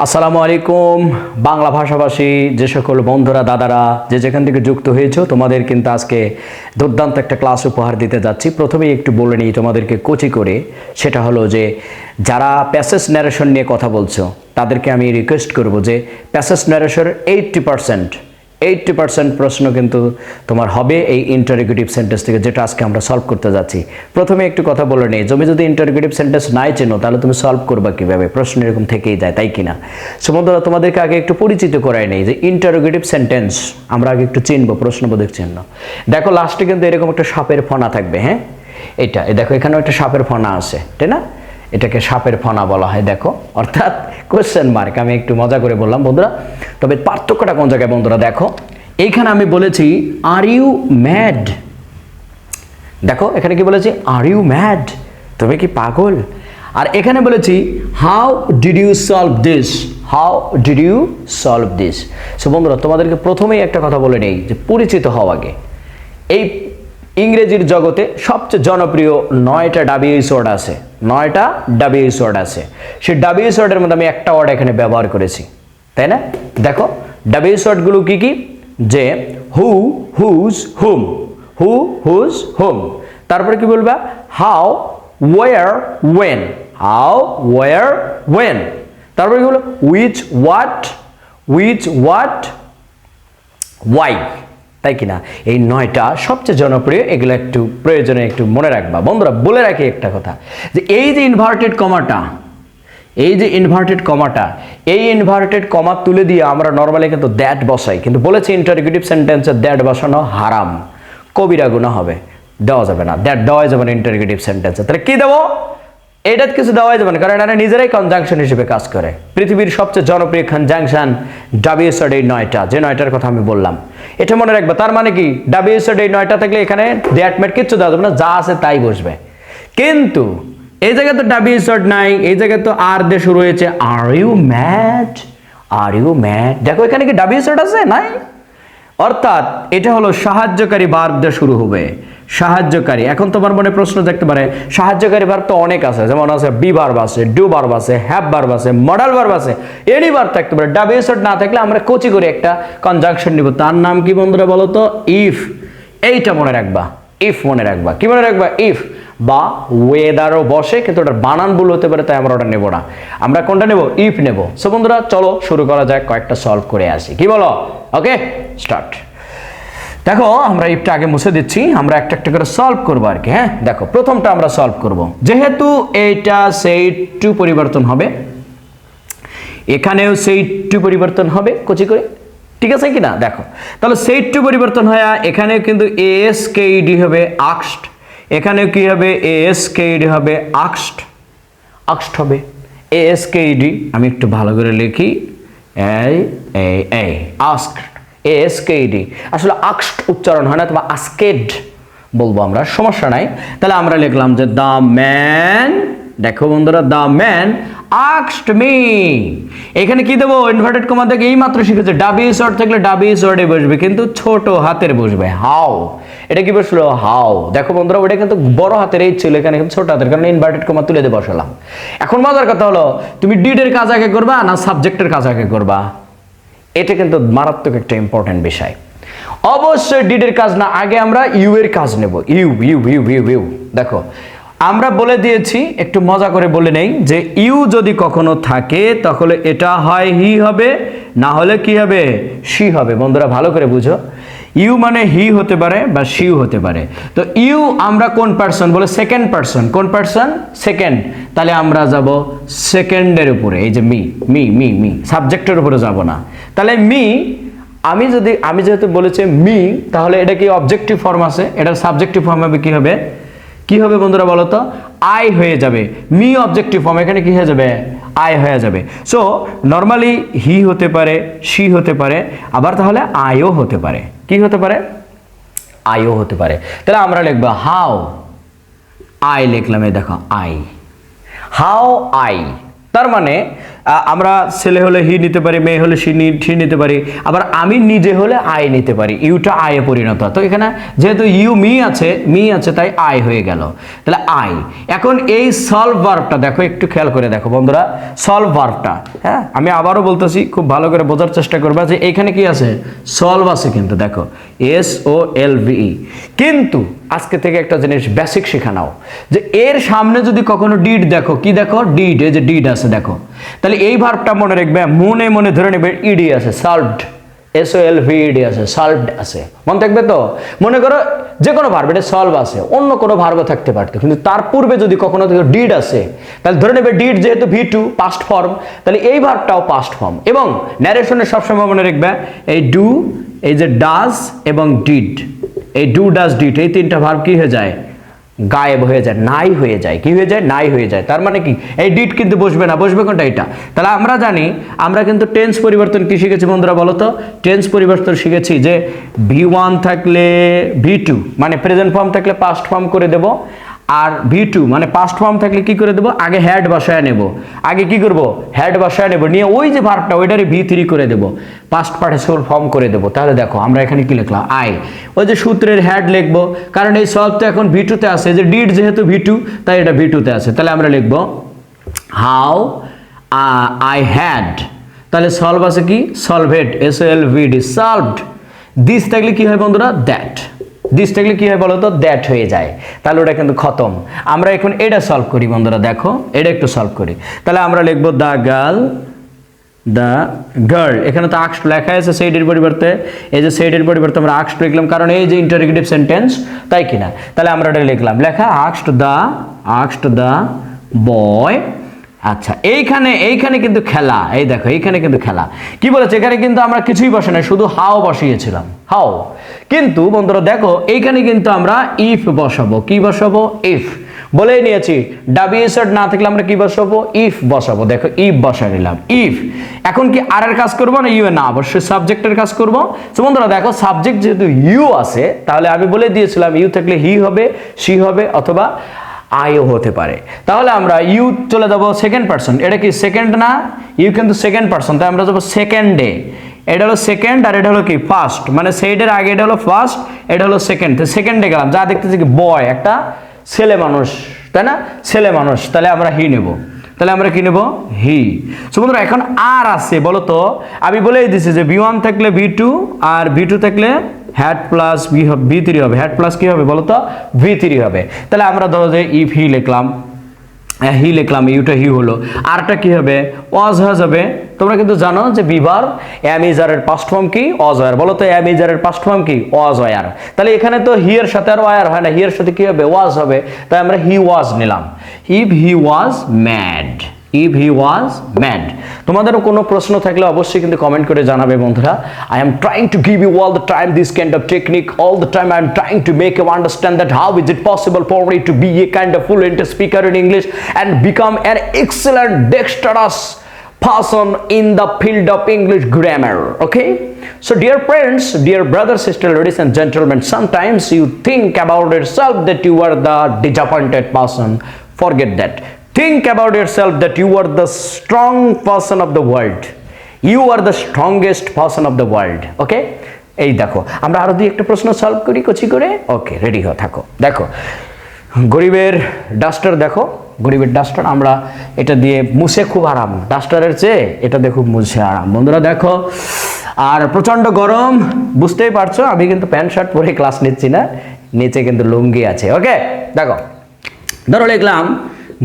আসসালামু আলাইকুম, বাংলা ভাষাভাষী যে সকল বন্ধুরা, দাদারা যে যেখান থেকে যুক্ত হয়েছো, তোমাদের কিন্তু আজকে দুর্দান্ত একটা ক্লাস উপহার দিতে যাচ্ছি। প্রথমেই একটু বলে নিই তোমাদেরকে কোচি করে, সেটা হলো যে যারা প্যাসেজ ন্যারেশন নিয়ে কথা বলছো, তাদেরকে আমি রিকোয়েস্ট করব যে passage narration eighty percent eighty percent প্রশ্ন কিন্তু তোমার হবে এই ইন্টারোগেটিভ সেন্টেন্স থেকে, যেটা আজকে আমরা সলভ করতে যাচ্ছি। প্রথমে একটু কথা বলে নেই, তুমি যদি ইন্টারোগেটিভ সেন্টেন্স নাই চেনো, তাহলে তুমি সলভ করবা কীভাবে? প্রশ্ন এরকম থেকেই যায়, তাই কিনা? সমুদ্র তোমাদেরকে আগে একটু পরিচিত করাই নেই যে ইন্টারোগেটিভ সেন্টেন্স আমরা আগে একটু চিনবো, প্রশ্নবোধক চিহ্ন দেখো লাস্টে কিন্তু এরকম একটা সাপের ফনা থাকবে হ্যাঁ? এটা দেখো, এখানেও একটা সাপের ফনা আছে, তাই না? এটাকে সাপের ফনা বলা হয়, দেখো। অর্থাৎ কোয়েশ্চেন মার্ক আমি একটু মজা করে বললাম, বন্ধুরা। তবে পার্থক্যটা কোন জায়গায়, বন্ধুরা, দেখো। এইখানে আমি বলেছি আর ইউ ম্যাড দেখো, এখানে কি বলেছি আর ইউ ম্যাড তুমি কি পাগল? আর এখানে বলেছি how did you solve this how did you solve this so বন্ধুরা, তোমাদেরকে প্রথমেই একটা কথা বলে নেই, যে পরিচিত হও আগে। এই ইংরেজির জগতে সবচেয়ে জনপ্রিয় নয়টা ডাবিএস ওয়ার্ড আছে। নয়টা ডাবিএস ওয়ার্ড আছে। সেই ডাবিএস ওয়ার্ডের মধ্যে আমি একটা ওয়ার্ড এখানে ব্যবহার করেছি, তাই না? দেখো ডাবিএস ওয়ার্ডগুলো কি কি? যে who whose whom who whose whom তারপরে কি বলবা? How were when how were when তারপরে কি বলব? Which what which what why তাই কিনা? এই নয়টা সবচেয়ে জনপ্রিয়, এগুলো একটু প্রয়োজনে একটু মনে রাখবা। বন্ধুরা, বলে রাখি একটা কথা, যে এই যে ইনভার্টেড কমাটা এই যে ইনভার্টেড কমাটা এই ইনভার্টেড কমা তুলে দিয়ে আমরা নর্মালি কিন্তু দ্যাট বসাই। কিন্তু বলেছি ইন্টারগেটিভ সেন্টেন্সে দ্যাট বসানো হারাম। কবিরা গুণা হবে, দেওয়া যাবে না। দ্যাট দেওয়া যাবে না ইন্টারগেটিভ সেন্টেন্সে তাহলে কি দেবো? এটা কিছু দেওয়াই যাবে না, কারণ এটা নিজেরাই কনজাংশন হিসেবে কাজ করে। পৃথিবীর সবচেয়ে জনপ্রিয় কনজাংশন ডাবিএসড এই নয়টা, যে নয়টার কথা আমি বললাম। এটা মনে রাখবে, তার মানে কি? ডাবিএসড এই নয়টা থাকলে এখানে দ্যাটমেট কিচ্ছু দেওয়া যাবে না, যা আছে তাই বসবে। কিন্তু এই জায়গায় তো ডাবিএসড নাই, এই জায়গায় তো আর দিয়ে শুরু হয়েছে। Are you mad are you mad দেখো, এখানে কি ডাবিএসড আছে? নাই? অর্থাৎ এটা হলো সাহায্যকারী ভার্ব দিয়ে শুরু হবে। সাহায্যকারী। এখন তোমার মনে প্রশ্ন দেখতে পারে, সাহায্যকারী ভার্ব তো অনেক আছে, যেমন আছে বি ভার্ব আছে, ডু ভার্ব আছে, হ্যাভ ভার্ব আছে, মডেল ভার্ব আছে, এনি ভার্ব থাকতে পারে। ডাবিএসড না থাকলে আমরা কোচি করে একটা কনজাংশন নিব। তার নাম কি বন্ধুরা বলো তো? ইফ এইটা মনে রাখবা ইফ মনে রাখবা। কি মনে রাখবা? ইফ বা ওয়েদারও বসে, কিন্তু ওটার বানান ভুল হতে পারে, তাই আমরা ওটা নেব না। আমরা কোনটা নেব? ইফ নেব। সো বন্ধুরা, চলো শুরু করা যাক, কয়েকটা সলভ করে আসি। কি বলো? ওকে স্টার্ট দেখো, আমরা ইফটা আগে মুছে দিচ্ছি, আমরা একটা একটা করে সলভ করব আর কি হ্যাঁ? দেখো, প্রথমটা আমরা সলভ করব। যেহেতু এইটা সেই টু পরিবর্তন হবে, এখানেও সেই টু পরিবর্তন হবে, কচি করে, ঠিক আছে কি না দেখো, তাহলে সেই টু পরিবর্তন হয় এখানেও কিন্তু এ এস কেইডি হবে আকস্ট, এখানেও কি হবে? এ এস কেইডি হবে আকস্ট আকস্ট হবে। এ এস কেইডি আমি একটু ভালো করে লিখি এই এই আস্ক এস কেইডি আসলে আকস্ট উচ্চারণ হয় না তোমার আস্কেড বলব আমরা, সমস্যা নাই। তাহলে আমরা লিখলাম যে দ্য ম্যান, দেখো বন্ধুরা দ্য ম্যান আক্সড মি। এখানে কি দেবো? ইনভার্টেড কমা থেকে এই মাত্র শিখেছে, ডাবি শর্ট থাকলে ডাবি শর্টে বসবে, কিন্তু ছোট হাতের বসবে, হাও। এটা কি বসল? হাও। দেখো বন্ধুরা, ওটা কিন্তু বড় হাতের এই ছিল, এখানে কিন্তু ছোট হাতের, কারণ ইনভার্টেড কমা তুলে দিয়ে বসালাম। এখন মজার কথা হলো, তুমি ডিডের কাজ আগে করবা না সাবজেক্টের কাজ আগে করবা? এটা কিন্তু মারাত্মক একটা ইম্পর্টেন্ট বিষয়। অবশ্যই ডিডের কাজ না, আগে আমরা ইউ এর কাজ নেব। You you you you you দেখো, আমরা বলে দিয়েছি, একটু মজা করে বলে নেই, যে ইউ যদি কখনো থাকে, তাহলে এটা হয় হি হবে, না হলে কি হবে? সি হবে। বন্ধুরা, ভালো করে বুঝো। ইউ মানে হি হতে পারে বা শিউ হতে পারে। তো ইউ আমরা কোন পার্সন বলে সেকেন্ড পার্সন কোন পার্সন সেকেন্ড তাহলে আমরা যাব সেকেন্ডের উপরে। এই যে মি মি মি মি সাবজেক্টের উপরে যাব না। তাহলে মি, আমি যদি, আমি যেহেতু বলেছি মি, তাহলে এটা কি অবজেক্টিভ ফর্ম আছে? এটার সাবজেক্টিভ ফর্ম হবে কি হবে? কি হবে বন্ধুরা বলো তো? আই হয়ে যাবে। মি অবজেক্টিভ ফর্ম এখানে কি হয়ে যাবে? আই হয়ে যাবে। সো নর্মালি হি হতে পারে সি হতে পারে, আবার তাহলে আইও হতে পারে। কি হতে পারে? আইও হতে পারে। তাহলে আমরা লিখব হাও আই লিখলাম, এই দেখো আই হাও আই তার মানে আমরা ছেলে হলে হি নিতে পারি, মেয়ে হলে সি সি নিতে পারি, আবার আমি নিজে হলে আয় নিতে পারি, ইউটা আয়ে পরিণত তো এখানে যেহেতু ইউ মি আছে মি আছে, তাই আয় হয়ে গেল। তাহলে আই। এখন এই সলভ ভার্বটা দেখো, একটু খেয়াল করে দেখো বন্ধুরা, সলভ ভার্বটা হ্যাঁ? আমি আবারও বলতেছি, খুব ভালো করে বোঝার চেষ্টা করবা। যে এখানে কি আছে? সলভ আছে কিন্তু, দেখো, এস ও এল ভি কিন্তু আজকে থেকে একটা জিনিস বেসিক শেখা নাও, যে এর সামনে যদি কখনো ডিড দেখো, কি দেখো? ডিড এই যে ডিড আছে, দেখো। তাহলে এই ভার্বটা মনে রাখবে, মনে মনে ধরে নেবে ইডি আছে solved S O L V ED আছে সলভড আছে। মনে থাকবে তো? মনে করো, যে কোনো ভার্ব এটা সলভ আছে, অন্য কোনো ভার্বও থাকতে পারতো কিন্তু তার পূর্বে যদি কখনো ডিড আছে, তাহলে ধরে নেবে ডিড যেহেতু ভি টু পাস্ট ফর্ম তাহলে এই ভার্বটাও পাস্ট ফর্ম এবং ন্যারেশনে সবসময় মনে রাখবে, এই ডু এই যে ডাজ এবং ডিড এই ডু ডাস ডিট এই তিনটা ভার্ব কি হয়ে যায়? গায়েব হয়ে যায়, নাই হয়ে যায়। কি হয়ে যায়? নাই হয়ে যায়। তার মানে কি? এই ডিট কিন্তু বসবে না। বসবে কোনটা? এটা। তাহলে আমরা জানি, আমরা কিন্তু টেন্স পরিবর্তন কি শিখেছি বন্ধুরা বলো তো? টেন্স পরিবর্তন শিখেছি যে ভি ওয়ান থাকলে ভি টু মানে প্রেজেন্ট ফর্ম থাকলে পাস্ট ফর্ম করে দেব। আর ভি টু মানে পাস্ট ফর্ম থাকলে কি করে দেবো? আগে হ্যাড বসায় নেব। আগে কি করব? হ্যাড বসায় নেব। নিয়ে ওই যে ভার্বটা ওইটারে ভি থ্রি করে দেবো। পাস্ট পার্টিসিপল ফর্ম করে দেবো। তাহলে দেখো, আমরা এখানে কি লিখলাম? আই ওই যে সূত্রের হ্যাড লিখব। কারণ এই সলভ তো এখন ভি টুতে আছে। যে ডিড যেহেতু ভি টু তাই এটা ভি টুতে আছে। তাহলে আমরা লিখব হাউ আই হ্যাড তাহলে সলভ আছে কি? Solved S L V D solved this থাকলে কি হয় বন্ধুরা? দ্যাট দিস থাকলে কি হয় বলো তো? দ্যাট হয়ে যায়। তাহলে ওটা কিন্তু খতম। আমরা এখন এটা সলভ করি বন্ধুরা, দেখো। এটা একটু সলভ করি। তাহলে আমরা লিখব দ্য গার্ল দ্য গার্ল এখানে তো আক্সড লেখা আছে সেইডের পরিবর্তে। এই যে সেইডের পরিবর্তে আমরা আক্সড লিখলাম, কারণ এই যে ইন্টারগেটিভ সেন্টেন্স তাই কিনা? তাহলে আমরা এটা লিখলাম। লেখা আক্সড দ্য আক্সড দ্য বয় আচ্ছা এইখানে এইখানে কিন্তু খেলা, এই দেখো, এইখানে কিন্তু খেলা। কি বলেছে? এখানে কিন্তু আমরা কিছুই বসে নাই, শুধু হাও বসিয়েছিলাম, হাও। কিন্তু বন্ধুরা, দেখো, এইখানে কিন্তু আমরা ইফ বসাবো। কি বসাবো? ইফ বলেই নিয়েছি ডাবিএসড না থাকলে আমরা কি বসাবো? ইফ বসাবো। দেখো ইফ বসা নিলাম ইফ এখন কি আর এর কাজ করব না ইউ না, অবশ্যই সাবজেক্টের কাজ করব। তো বন্ধুরা, দেখো সাবজেক্ট যেহেতু ইউ আছে, তাহলে আমি বলে দিয়েছিলাম ইউ থাকলে হি হবে সি হবে, অথবা আইও হতে পারে। তাহলে আমরা ইউ চলে যাব সেকেন্ড পার্সন এটা কি সেকেন্ড না? ইউ কিন্তু সেকেন্ড পার্সন তাই আমরা যাব সেকেন্ডে এটা হলো সেকেন্ড আর এটা হলো কি? ফার্স্ট মানে সেইডের আগে এটা হলো ফার্স্ট এটা হলো সেকেন্ড সেকেন্ডে গেলাম। যা দেখতেছি কি? বয় একটা ছেলে মানুষ, তাই না? ছেলে মানুষ। তাহলে আমরা হি নেব। তাহলে আমরা কি নেব? হি সো এখন আর আছে, বলো তো? আমি বলেই দিছি যে ভি ওয়ান থাকলে ভি টু আর ভি টু থাকলে had plus V V three হবে। হ্যাড প্লাস কি হবে বলো তো ভি থ্রি হবে। তাহলে আমরা ধরো যে ইফ হি লিখলাম হ্যাঁ, হি লিখলাম ইউটা হি হলো। আরটা কি হবে? ওয়াজ হয়ে যাবে। তোমরা কিন্তু জানো যে বিভার অ্যামিজারের পাস্ট ফর্ম কি? অজয়ার বলো তো অ্যামিজারের পাস্ট ফর্ম কি? অজয়ার তাহলে এখানে তো হিয়ের সাথে আর ওয়ার হয় না। হিয়ের সাথে কি হবে? ওয়াজ হবে। তাই আমরা হি ওয়াজ নিলাম। If he was mad if he was mad তোমাদেরও কোনো প্রশ্ন থাকলে অবশ্যই কিন্তু কমেন্ট করে জানাবে বন্ধুরা I am trying to give you all the time this kind of technique all the time I am trying to make you understand that how is it possible for me to be a kind of fluent speaker in English and become an excellent dexterous person in the field of English grammar. Okay? So, dear friends, dear brothers, sisters, ladies, and gentlemen, sometimes you think about yourself that you are the disappointed person. Forget that. Think about yourself that you are the strong person of the world. You are the strongest person of the world. Okay? এই দেখো, আমরা আরও দুই একটা প্রশ্ন solve করি, কচি করে ওকে রেডি হয়ে থাকো দেখো, গরিবের ডাস্টার দেখো, গরিবের ডাস্টার আমরা এটা দিয়ে মুছে খুব আরাম ডাস্টারের চেয়ে এটা দিয়ে খুব মুছে আরাম বন্ধুরা দেখো, আর প্রচণ্ড গরম, বুঝতেই পারছ, আমি কিন্তু প্যান্ট, শার্ট পরে ক্লাস নিচ্ছি না, নিচে কিন্তু লুঙ্গি আছে ওকে দেখো, ধরো লিখলাম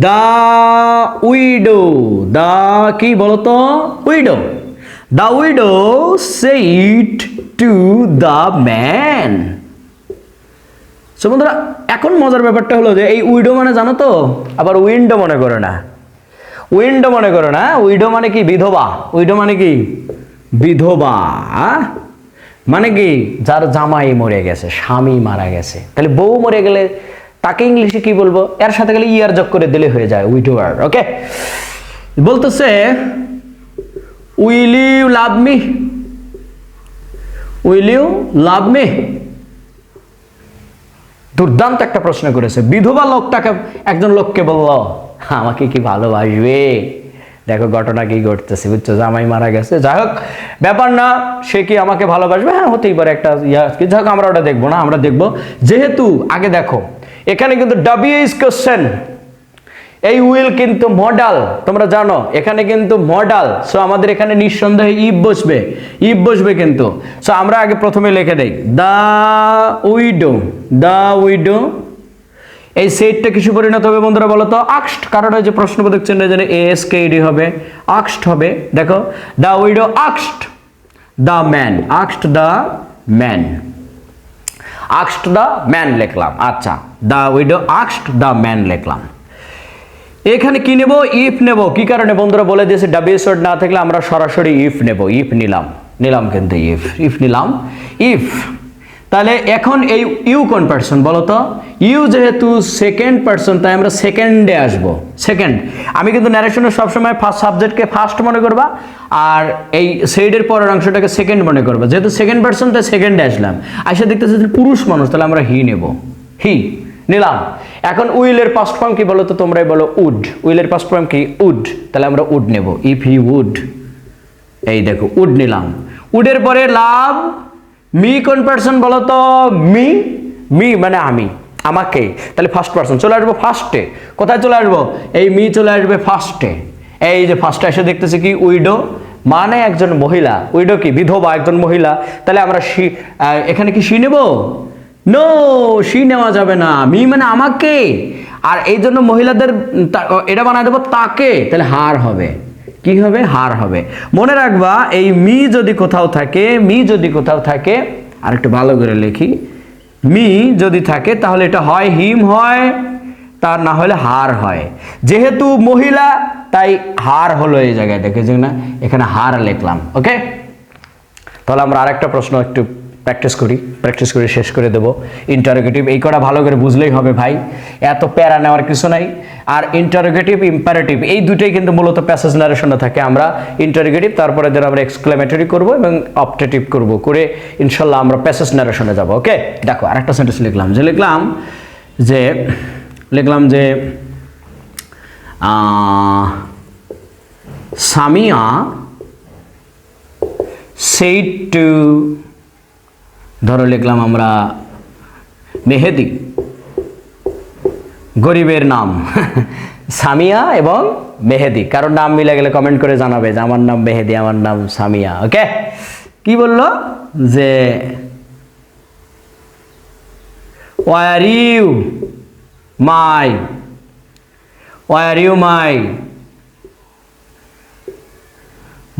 দা উইডো, দা কি বলতো? Widow. The widow said to the man. So এখন মজার ব্যাপারটা হলো যে এই উইডো মানে জানো তো? আবার উইন্ডো মনে করো না। উইন্ডো মনে করো না? উইডো মানে কি? বিধবা। উইডো মানে কি? বিধবা? মানে কি? যার জামাই মরে গেছে, স্বামী মারা গেছে। তাহলে বউ মরে গেলে তাকে ইংলিশে কি বলব? এর সাথে গেলে ইয়ার যোগ করে দিলে হয়ে যায় উইডোয়ার ওকে বলতেছে will you love me will you love me দুর্দান্ত একটা প্রশ্ন করেছে। বিধবা লোকটাকে, একজন লোককে বলল, আমাকে কি ভালোবাসবে? দেখো ঘটনা কি ঘটতেছে, বুঝছ? জামাই মারা গেছে। যাই হোক, ব্যাপার না, সে কি আমাকে ভালোবাসবে? হ্যাঁ হতেই পারে একটা ইয়া। যাই হোক, আমরা ওটা দেখব না, আমরা দেখব। যেহেতু, আগে দেখো এখানে কিন্তু ডাব্লিউ ইজ কোশ্চেন এই উইল কিন্তু মডাল তোমরা জানো, এখানে কিন্তু মডাল সো আমাদের এখানে নিঃসন্দেহে ইফ বসবে ইফ বসবে কিন্তু সো আমরা আগে প্রথমে লিখে দেই দা উইডো দা উইডো এই সেটটা কিছু পরিণত হবে বন্ধুরা বলো তো? আক্সড কারণ যে প্রশ্নবোধক চিহ্ন জানে এস কে ডি হবে আক্সড হবে, দেখো the widow আক্সড the man আক্সড the man আক্সড the man লিখলাম। আচ্ছা দা উইডো আক্সড দা ম্যান লিখলাম। এখানে কি নেব? ইফ নেব। কি কারণে? বন্ধুরা বলে দিয়েছে ওয়ার্ড না থাকলে আমরা সরাসরি ইফ নেব। ইফ নিলাম। নিলাম কিন্তু ইফ ইফ নিলাম। ইফ তাহলে এখন এই ইউ কোন পার্সন বলো তো ইউ যেহেতু সেকেন্ড পার্সন তাই আমরা সেকেন্ডে আসব। সেকেন্ড আমি কিন্তু ন্যারেশনের সবসময় ফার্স্ট সাবজেক্টকে ফার্স্ট মনে করবা, আর এই সেইডের পরের অংশটাকে সেকেন্ড মনে করবা। যেহেতু সেকেন্ড পার্সন তাই সেকেন্ডে আসলাম। আইসা দেখতেছি যে পুরুষ মানুষ, তাহলে আমরা হি নেব। হি নিলাম। এখন উইলের পাস্ট ফর্ম কি বলো তো তোমরাই বলো উড। উইলের পাস্ট ফর্ম কি? উড। তাহলে আমরা উড নেব। ইফ হি উড এই দেখো, উড নিলাম। উডের পরে লাভ মি কোন পার্সন বলো তো মি? মি মানে আমি, আমাকে। তাহলে ফার্স্ট পার্সন চলে আসব ফার্স্টে কোথায় চলে আসব? এই মি চলে আসবে ফার্স্টে এই যে ফার্স্টে এসে দেখতেছি কি, উইডো। মানে একজন মহিলা। উইডো কি? বিধবা, একজন মহিলা। তাহলে আমরা শি এখানে কি শি নেব? নো শি নেওয়া যাবে না। মি মানে আমাকে। আর এই জন্য মহিলাদের এটা বানায় দেবো তাকে। তাহলে হার হবে। কি হবে? হার হবে। মনে রাখবা, এই মি যদি কোথাও থাকে, মি যদি কোথাও থাকে আর একটু ভালো করে লিখি, মি যদি থাকে, তাহলে এটা হয় হিম হয়, তার না হলে হার হয়। যেহেতু মহিলা, তাই হার হলো এই জায়গায় দেখেছি না? এখানে হার লিখলাম, ওকে? তাহলে আমরা আরেকটা প্রশ্ন একটু প্র্যাকটিস করি প্র্যাকটিস করে শেষ করে দেবো। ইন্টারোগেটিভ এই কটা ভালো করে বুঝলেই হবে ভাই। এত প্যারা নেওয়ার কিছু নাই। আর ইন্টারোগেটিভ ইম্পারেটিভ এই দুটোই কিন্তু মূলত প্যাসেজ নারেশনে থাকে। আমরা ইন্টারোগেটিভ তারপরে যেন আমরা এক্সক্লেমেটরি করব এবং অপটেটিভ করব। করে ইনশাল্লাহ আমরা প্যাসেজ নারেশনে যাব ওকে দেখো, আরেকটা সেন্টেন্স লিখলাম, যে লিখলাম যে লিখলাম যে সামিয়া said to ধরো লিখলাম আমরা মেহেদি, গরিবের নাম, সামিয়া এবং মেহেদি। কারোর নাম মিলে গেলে কমেন্ট করে জানাবে যে আমার নাম মেহেদি, আমার নাম সামিয়া ওকে কি বলল? যে are you my are you my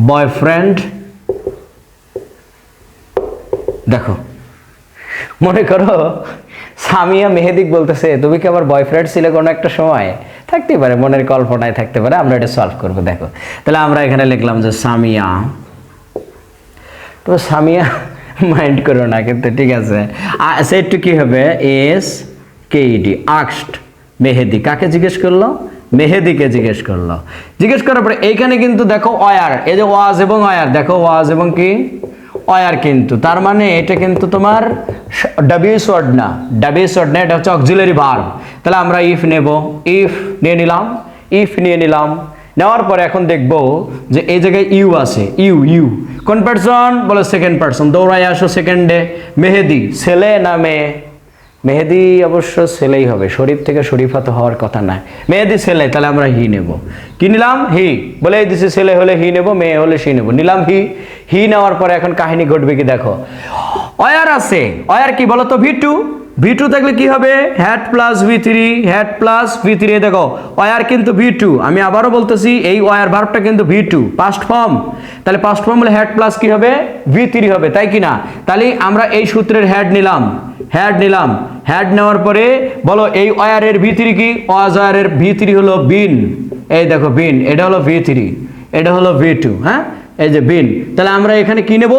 boyfriend দেখো মনে করো, সামিয়া মেহেদিক বলতেছে, তুমি কি আমার বয়ফ্রেন্ড ছিলে কোনো একটা সময়? থাকতেই পারে, মনের কল্পনায় থাকতে পারে। আমরা এটা সলভ করব, দেখো। তাহলে আমরা এখানে লিখলাম যে সামিয়া। তো সামিয়া মাইন্ড করো না কিন্তু, ঠিক আছে। সেটু কি হবে? এস কেইডি আক্সড মেহেদি। কাকে জিজ্ঞেস করল? মেহেদিকে জিজ্ঞেস করল। জিজ্ঞেস করার পরে, এইখানে কিন্তু দেখো, অয়ার। এই যে ওয়াজ এবং অয়ার, দেখো, ওয়াজ এবং কি? অয়ার কিন্তু, তার মানে এটা কিন্তু তোমার ডাবিউস ওয়ার্ড না। ডাবিউস ওয়ার্ড না, এটা হচ্ছে অক্সিলারি ভার্ব তাহলে আমরা ইফ নেব। ইফ নিয়ে নিলাম ইফ নিয়ে নিলাম। নেওয়ার পরে এখন দেখব যে এই জায়গায় ইউ আছে। ইউ ইউ কোন পার্সন বলে সেকেন্ড পার্সন দৌড়াই আসো সেকেন্ডে মেহেদি, ছেলে না মেয়ে? মেহেদি অবশ্য ছেলেই হবে, শরীফ থেকে শরীফা তো হওয়ার কথা না মেহেদি ছেলে, তাহলে আমরা হি নেব। কি নিলাম? হি। বলে দিছে ছেলে হলে হি নেব, মেয়ে হলে সি নেব। নিলাম হি। হি নেওয়ার পরে এখন কাহিনী ঘটবে কি দেখো। অয়ার আছে। অয়ার কি বলো তো? V two. ভি টু থাকলে কি হবে? Had plus V three, had plus V three. দেখো ওয়ার কিন্তু ভি টু। আমি আবারও বলতেছি, এই ওয়ার ভার্বটা কিন্তু ভি টু পাস্ট ফর্ম তাহলে পাস্ট ফর্ম হলে হ্যাট প্লাস কি হবে? ভি থ্রি হবে, তাই কি না? তাহলে আমরা এই সূত্রের হ্যাড নিলাম। হ্যাড নিলাম। হ্যাড নেওয়ার পরে বলো, এই ওয়ারের ভি থ্রি কি? ওয়াজারের ভি থ্রি হলো বিন এই দেখো বিন এটা হলো ভি থ্রি এটা হলো ভি টু হ্যাঁ? এই যে বিন তাহলে আমরা এখানে কি নেব?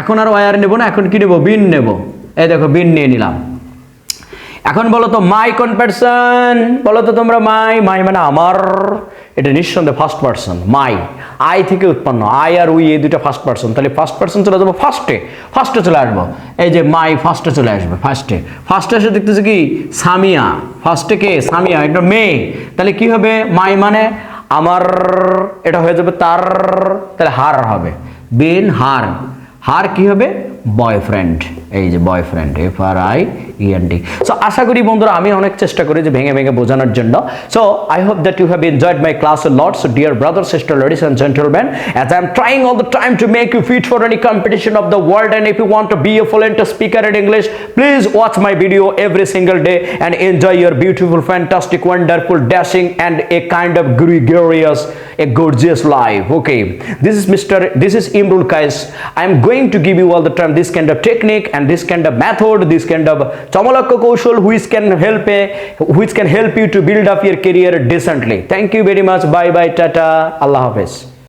এখন আর ওয়ার নেব না, এখন কি নেব? বিন নেব। এই দেখো বিন নিয়ে নিলাম। এখন বলো তো মাই কোন পার্সন বলো তো তোমরা মাই মাই মানে আমার। এটা নিঃসন্দেহে ফার্স্ট পার্সন মাই আই থেকে উৎপন্ন আই আর উই এই দুটো ফার্স্ট পার্সন তাহলে ফার্স্ট পার্সন চলে যাব ফার্স্টে ফার্স্টে চলে আসব। এই যে মাই ফার্স্টে চলে আসবে ফার্স্টে ফার্স্টে এসে দেখতেছি কি? সামিয়া। ফার্স্টে কে? সামিয়া, একটা মেয়ে। তাহলে কি হবে? মাই মানে আমার, এটা হয়ে যাবে তার, তাহলে হার হবে। বিন হার। হার কি হবে? বয়ফ্রেন্ড এই যে boyfriend F R I E N D so আশা করি বন্ধুরা আমি অনেক চেষ্টা করি যে ভেঙে ভেঙে বোঝানোর জন্য so I hope that you have enjoyed my class a lot so dear brothers sister ladies and gentlemen as i'm trying all the time to make you fit for any competition of the world and if you want to be a fluent speaker in english please watch my video every single day and enjoy your beautiful fantastic wonderful dashing and a kind of gregarious a gorgeous life okay this is mr this is imrul kais i am going to give you all the time this kind of technique and this kind of method this kind of chamalakka kaushal which can help which can help you to build up your career decently. Thank you very much. Bye bye. Tata. Allah hafiz